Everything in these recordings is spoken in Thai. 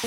สวั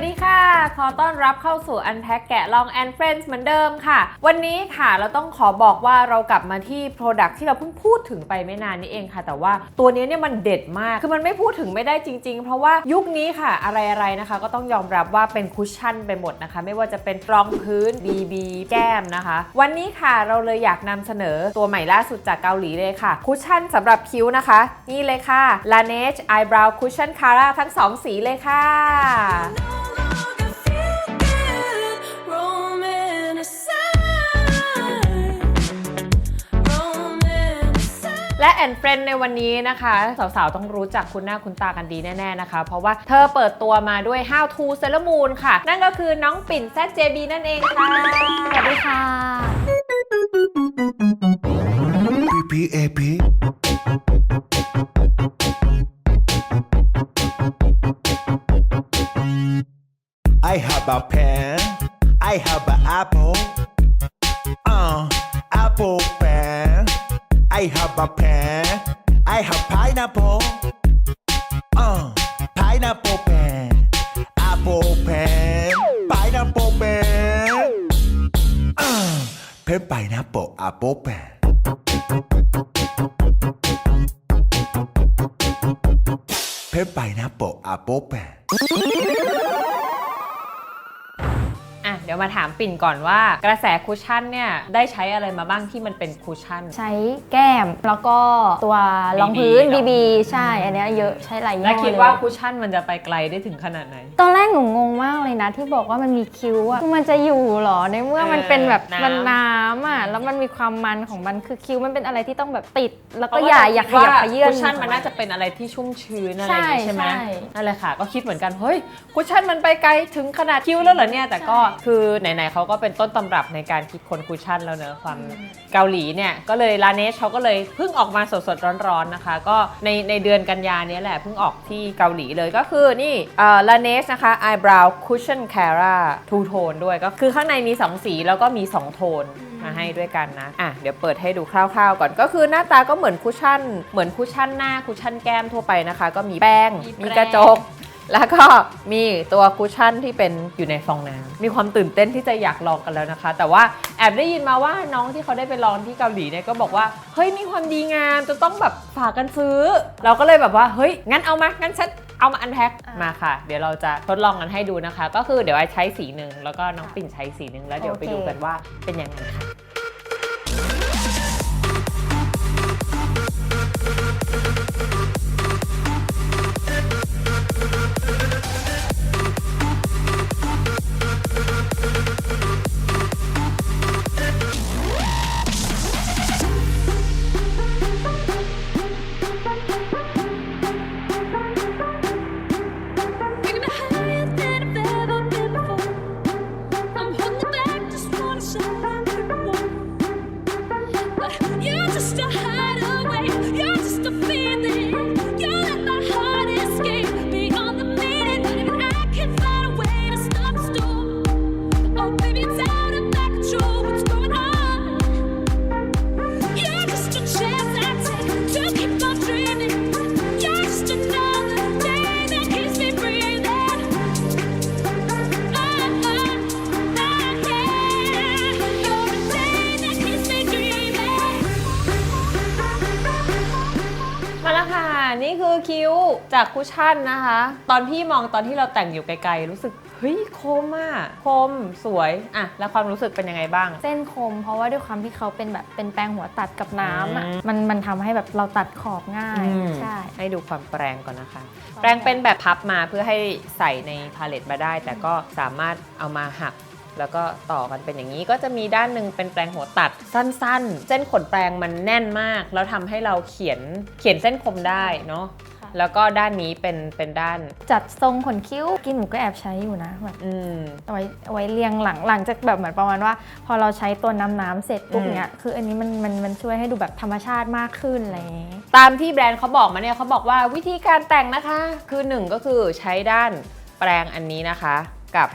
สดี ค่ะ ขอต้อนรับเข้าสู่ Unpack แกะลอง and Friends เหมือนเดิมค่ะ วันนี้ค่ะเราต้องขอบอกว่าเรากลับมาที่ Product ที่เราเพิ่งพูดถึงไปไม่นานนี้เองค่ะ แต่ว่าตัวนี้เนี่ยมันเด็ดมาก คือมันไม่พูดถึงไม่ได้จริง ๆ เพราะว่ายุคนี้ค่ะอะไรๆนะคะ ก็ต้องยอมรับว่าเป็นคุชชั่นไปหมดนะคะ ไม่ว่าจะเป็นรองพื้น BB แก้มนะคะ วันนี้ค่ะเราเลยอยากนำเสนอตัวใหม่ล่าสุดจากเกาหลีเลยค่ะ คุชชั่นสำหรับคิ้วนะคะ นี่เลยค่ะ Laneige Eyebrow Cushion Cara ทั้งสองสีเลยค่ะ และแอนเฟรนในวันนี้นะคะ สาวๆ ต้องรู้จักคุณหน้าคุณตากันดีแน่ๆนะคะ เพราะว่าเธอเปิดตัวมาด้วย How to s e l l Moon ค่ะ นั่นก็คือน้องปิ่น ZJB นั่นเองค่ะ สวัสดีค่ะ P P A P I have a pen I have an apple uh apple I have a pen I have pineapple uh pineapple pen apple pen pineapple pen uh pen pineapple apple pen เพชรไปนะโปะอาโปะแปะ ดี๋ยวมาถามปิ่นก่อนว่ากระแสคุชชั่นเนี่ยได้ใช้อะไรมาบ้างที่มันเป็นคุชชั่น ใช้แก้มแล้วก็ตัวรองพื้น BB บีบีใช่ อันเนี้ยเยอะใช้หลายยี่และห้อคิดเลยว่าคุชชั่นมันจะไปไกลได้ถึงขนาดไหน ตอนแรกหนูงงมากเลยนะที่บอกว่ามันมีคิ้วอะคือมันจะอยู่เหรอในเมื่อมันเป็นแบบเออน้ำ มันน้ำอะแล้วมันมีความมันของมันคือคิ้วมันเป็นอะไรที่ต้องแบบติด แล้วเพก็ระว่อย่าอย่าขยับคิดว่ขยื่น คุชชั่นมันน่าจะเป็นอะไรที่ชุ่มชื้นอะไรอย่างงี้ใช่ใช่ไหมใช่ นั่นแหละค่ะ ก็คิดเหมือนกัน เฮ้ยคุชชั่นมันไปไกลถึงขนาดคิ้วแล้วเหรอเนี่ย แต่ก็ใช่คือไหนๆเขาก็เป็นต้นตำรับในการคิดค้นคุชชั่นแล้วเนอะความเกาหลีเนี่ยก็เลยลาเนชเขาก็เลยเพิ่งออกมาสดๆร้อนๆนะคะ ก็ในในเดือนกันยาเนี้ยแหละเพิ่งออกที่เกาหลีเลยก็คือนี่เอ่อลาเนชนะคะ eyebrow cushion cara two tone ด้วยก็คือข้างในมี 2 สีแล้วก็มี 2 โทนมาให้ด้วยกันนะ อะ เดี๋ยวเปิดให้ดูคร่าวๆก่อน ก็คือหน้าตาก็เหมือนคุชชั่น เหมือนคุชชั่นหน้าคุชชั่นแก้มทั่วไปนะคะ ก็มีแป้ง มีแป้งมีกระจก แล้วก็มีตัวคุชชั่นที่เป็นอยู่ในฟองน้ำมีความตื่นเต้นที่จะอยากลองกันแล้วนะคะ แต่ว่าแอบได้ยินมาว่าน้องที่เขาได้ไปลองที่เกาหลีเนี่ยก็บอกว่า เฮ้ยมีความดีงามจะต้องแบบฝากกันซื้อ เราก็เลยแบบว่าเฮ้ยงั้นเอามางั้นฉันเอามาอันแพ็คมาค่ะ เดี๋ยวเราจะทดลองกันให้ดูนะคะ ก็คือเดี๋ยวไอ้ใช้สีหนึ่งแล้วก็น้องปิ่นใช้สีหนึ่งแล้วเดี๋ยวไปดูกันว่าเป็นยังไงค่ะ จากคุชชั่นนะคะ ตอนพี่มองตอนที่เราแต่งอยู่ไกลๆ รู้สึก เฮ้ยคมอะคมสวยอะแล้วความรู้สึกเป็นยังไงบ้าง เส้นคม เพราะว่าด้วยความที่เขาเป็นแบบเป็นแปรงหัวตัดกับน้ำอะอืม มันมันทำให้แบบเราตัดขอบง่ายใช่ ให้ดูความแปรงก่อนนะคะ แปรงเป็นแบบพับมาเพื่อให้ใส่ในพาเลตมาได้ แต่ก็สามารถเอามาหัก แล้วก็ต่อกันเป็นอย่างนี้ก็จะมีด้านหนึ่งเป็นแปรงหัวตัดสั้น ๆ เส้นขนแปรงมันแน่นมาก แล้วทำให้เราเขียนเขียนเส้นคมได้เนาะค่ะ แล้วก็ด้านนี้เป็นเป็นด้าน จัดทรงขนคิ้วกินหนูก็แอบใช้อยู่นะแบบอืม เอาไว้เอาไว้เรียงหลังหลังจากแบบเหมือนประมาณว่า พอเราใช้ตัวน้ำน้ำเสร็จปุ๊บอืม เนี้ยคืออันนี้มันมันมันช่วยให้ดูแบบธรรมชาติมากขึ้นอะไรอย่างเงี้ยตามที่แบรนด์เขาบอกมาเนี่ยเขาบอกว่าวิธีการแต่งนะคะ คือหนึ่งก็คือใช้ด้านแปรงอันนี้นะคะ กับ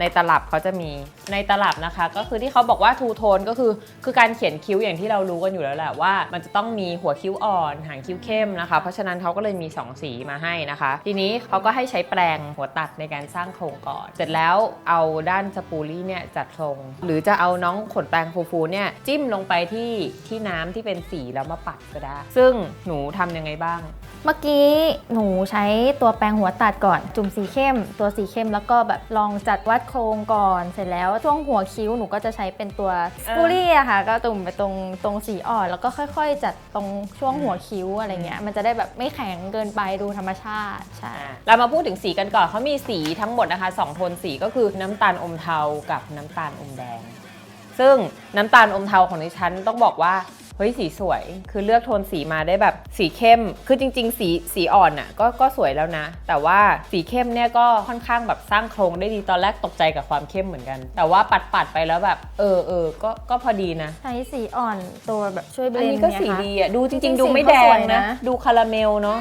ในตลับเขาจะมีในตลับนะคะ ก็คือที่เขาบอกว่าทูโทนก็คือคือการเขียนคิ้วอย่างที่เรารู้กันอยู่แล้วแหละว่า มันจะต้องมีหัวคิ้วอ่อนหางคิ้วเข้มนะคะ เพราะฉะนั้นเขาก็เลยมี 2 สีมาให้นะคะ ทีนี้เขาก็ให้ใช้แปรงหัวตัดในการสร้างโครงก่อน เสร็จแล้วเอาด้านสปูลี่เนี่ยจัดทรง หรือจะเอาน้องขนแปรงฟูๆเนี่ยจิ้มลงไปที่ที่น้ำที่เป็นสีแล้วมาปัดก็ได้ ซึ่งหนูทำยังไงบ้าง เมื่อกี้หนูใช้ตัวแปรงหัวตัดก่อน จุ่มสีเข้ม ตัวสีเข้มแล้วก็แบบลองจัดวัดโครงก่อนเสร็จแล้วช่วงหัวคิ้วหนูก็จะใช้เป็นตัวสปูรี่อะค่ะ ก็จุ่มไปตรงตรงสีอ่อน แล้วก็ค่อยๆ จัดตรงช่วงหัวคิ้วอะไรเงี้ยมันจะได้แบบไม่แข็งเกินไปดูธรรมชาติใช่เรามาพูดถึงสีกันก่อนเขามีสีทั้งหมดนะคะ2โทนสีก็คือน้ำตาลอมเทากับน้ำตาลอมแดง ซึ่งน้ำตาลอมเทาของดิฉันต้องบอกว่า เฮ้ยสีสวย คือเลือกโทนสีมาได้แบบสีเข้ม คือจริง ๆ สีสีอ่อนน่ะก็ก็สวยแล้วนะ แต่ว่าสีเข้มเนี่ยก็ค่อนข้างแบบสร้างโครงได้ดีตอนแรกตกใจกับความเข้มเหมือนกัน แต่ว่าปัดปัดๆไปแล้วแบบเออเออก็ก็พอดีนะ ใช้สีอ่อนตัวแบบช่วยเบลอันนนี้ด์ก็เนี่ยสีค่ะดีอะดูจจริริงงๆๆดูไม่สีแดเขาสงวยนะนะ ดูคาราเมลเนาะ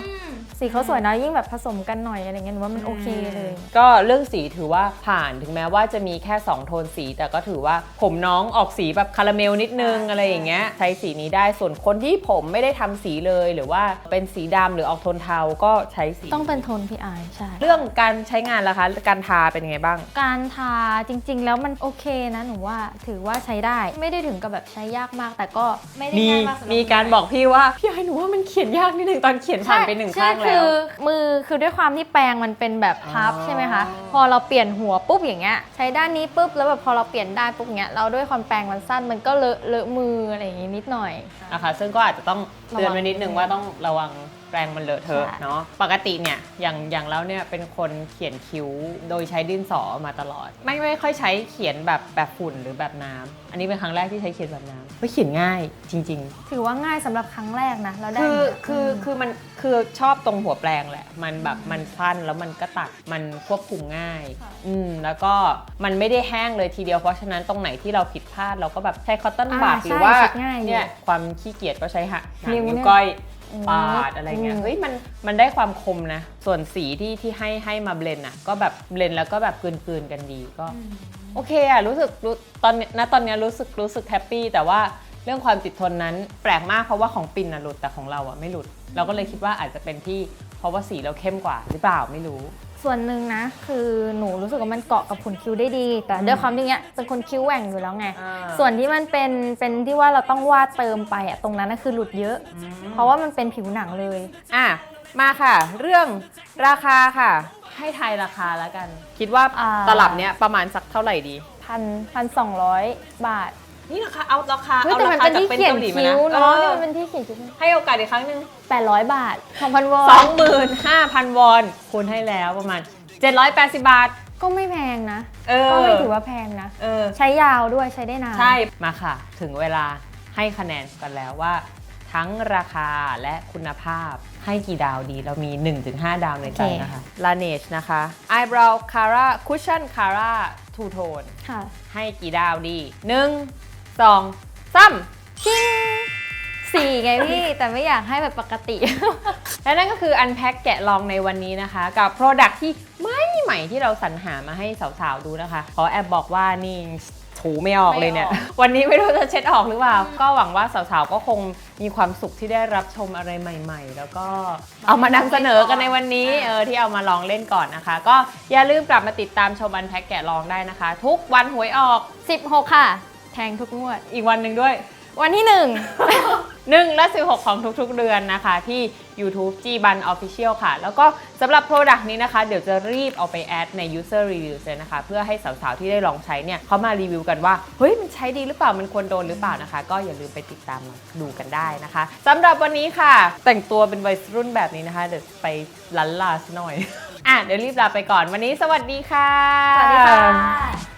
สีเขาสวยนะยิ่งแบบผสมกันหน่อยอะไรเงี้ยหนูว่ามันโอเคเลย ก็เรื่องสีถือว่าผ่านถึงแม้ว่าจะมีแค่ 2 โทนสี แต่ก็ถือว่าผมน้องออกสีแบบคาราเมลนิดนึงอะไรอย่างเงี้ยใช้สีนี้ได้ส่วนคนที่ผมไม่ได้ทำสีเลย หรือว่าเป็นสีดำหรือออกโทนเทาก็ใช้สีต้องเป็นโทนพี่อายใช่เรื่องการใช้งานล่ะคะ การทาเป็นยังไงบ้าง การทาจริง ๆ แล้วมันโอเคนะหนูว่าถือว่าใช้ได้ไม่ได้ถึงกับแบบใช้ยากมาก แต่ก็ไม่ได้มียากมากสำหบมีการบอกพี่ว่าพี่ไอ้หนูว่ามันเขียนยากนิดนึงตอนเขียนผ่านไปหนึ่งใช่ข้างคืแล้วอมือคือด้วยความที่แปรงมันเป็นแบบพับอ๋อใช่ไหมคะพอเราเปลี่ยนหัวปุ๊บอย่างเงี้ยใช้ด้านนี้ปุ๊บแล้วแบบพอเราเปลี่ยนด้านปุ๊บอย่างเงี้ยเราด้วยความแปรงมันสั้นมันก็เลอะเลอะมืออะไรอย่างงี้นิดหน่อยนะคะซึ่งก็อาจจะต้องเตือนไว้นิดนึงว่าต้องระวัง แปรงมันเลอะเทอะใช่เนาะปกติเนี่ยอย่างอย่างแล้วเนี่ยเป็นคนเขียนคิ้วโดยใช้ดินสอมาตลอด ไม่ไม่ค่อยใช้เขียนแบบแบบฝุ่นหรือแบบน้ำอันนี้เป็นครั้งแรกที่ใช้เขียนแบบน้ำเฮ้ยเขียนง่ายจริงถือว่าง่ายสำหรับครั้งแรกนะเราๆได้คือเนี่ยคือคือมันคือชอบตรงหัวแปรงแหละ มันแบบมันสั้นแล้วมันก็ตัดมันควบคุมง่าย อืมแล้วก็มันไม่ได้แห้งเลยทีเดียวเพราะฉะนั้นตรงไหนที่เราผิดพลาดเราก็แบบใช้คอตตอนบัดหรือว่าใช่ง่ายอยู่เนี่ยความขี้เกียจก็ใช้หักหางนิ้วนิ้วเนี่ยก้อยอืม ปาดอะไรเงี้ยอืมเฮ้ยมันมันได้ความคมนะ ส่วนสีที่ที่ให้ให้มาเบลนอะ ก็แบบเบลนแล้วก็แบบกลืนๆกันดีก็ โอเคอะรู้สึกรู้ตอนเนี้ยณตอนเนี้ยรู้สึกรู้สึกแฮปปี้แต่ว่าเรื่องความติดทนนั้นแปลกมากเพราะว่าของปินอะหลุดแต่ของเราอะไม่หลุด เราก็เลยคิดว่าอาจจะเป็นที่เพราะว่าสีเราเข้มกว่าหรือเปล่าไม่รู้ ส่วนหนึ่งนะ คือหนูรู้สึกว่ามันเกาะกับขนคิ้วได้ดี แต่ด้วยความที่เนี้ยเป็นคนคิ้วแหว่งอยู่แล้วไง อ่า ส่วนที่มันเป็นเป็นที่ว่าเราต้องวาดเติมไปอะตรงนั้นนะคือหลุดเยอะ เพราะว่ามันเป็นผิวหนังเลย อะ มาค่ะ เรื่องราคาค่ะ ให้ทายราคาแล้วกัน คิดว่าอ่า ตลับเนี้ยประมาณสักเท่าไหร่ดี พันพันสองร้อยบาท นี่ราคาเอาราคาเฮ้ยเอาแต่รามันคาเป็นจากที่เป็นเขียนเกาหลีมาคิ้วนะเนาะเอที่อมันเป็นที่เขียนคิ้วให้โอกาสอีกครั้งหนึ่งแปดร้อยบาทของพันวอนสองหมื่นห้าพันวอนคูณให้แล้วประมาณ 780 บาท ก็ไม่แพงนะเออก็ไม่ถือว่าแพงนะเออใช้ยาวด้วยใช้ได้นาน ใช่ มาค่ะ ถึงเวลาให้คะแนนกันแล้วว่า ทั้งราคาและคุณภาพให้กี่ดาวดี เรามี 1-5 ดาวในใจนะคะ Laneige นะคะ Eyebrow Cara Cushion Cara Two Tone ค่ะให้กี่ดาวดี 1 2 3ชิงสี่ไงพี่ แต่ไม่อยากให้แบบปกติ และนั่นก็คือ Unpack แกะลองในวันนี้นะคะ กับ Product ที่ไม่ใหม่ที่เราสรรหามาให้สาวๆดูนะคะขอแอบบอกว่านี่ถูไม่ออกเลยเนี่ยไม่ออกวันนี้ไม่รู้จะเช็ดออกหรือเปล่า ก็หวังว่าสาวๆ ก็คงมีความสุขที่ได้รับชมอะไรใหม่ ๆ แล้วก็เอามานำเสนอกันในวันนี้เออที่เอามาลองเล่นก่อนนะคะ ก็อย่าลืมกลับมาติดตามชม Unpack แกะลองได้นะคะ ทุกวันหวยออก 16 ค่ะแทงทุกงวด อีกวันหนึ่งด้วย วันที่หนึ่ง1และ 16 ของทุกๆ เดือนนะคะ ที่ YouTube G Ban Official ค่ะ แล้วก็สำหรับ Product นี้นะคะ เดี๋ยวจะรีบเอาไปแอดใน User Reviews เลยนะคะ เพื่อให้สาวๆ ที่ได้ลองใช้เนี่ยเขามารีวิวกันว่า เฮ้ย มันใช้ดีหรือเปล่า มันควรโดนหรือเปล่านะคะ ก็อย่าลืมไปติดตามดูกันได้นะคะสำหรับวันนี้ค่ะ แต่งตัวเป็นวัยรุ่นแบบนี้นะคะ เดี๋ยวไปลันลาซะหน่อย อะเดี๋ยวรีบลาไปก่อนวันนี้ สวัสดีค่ะ สวัสดีค่ะ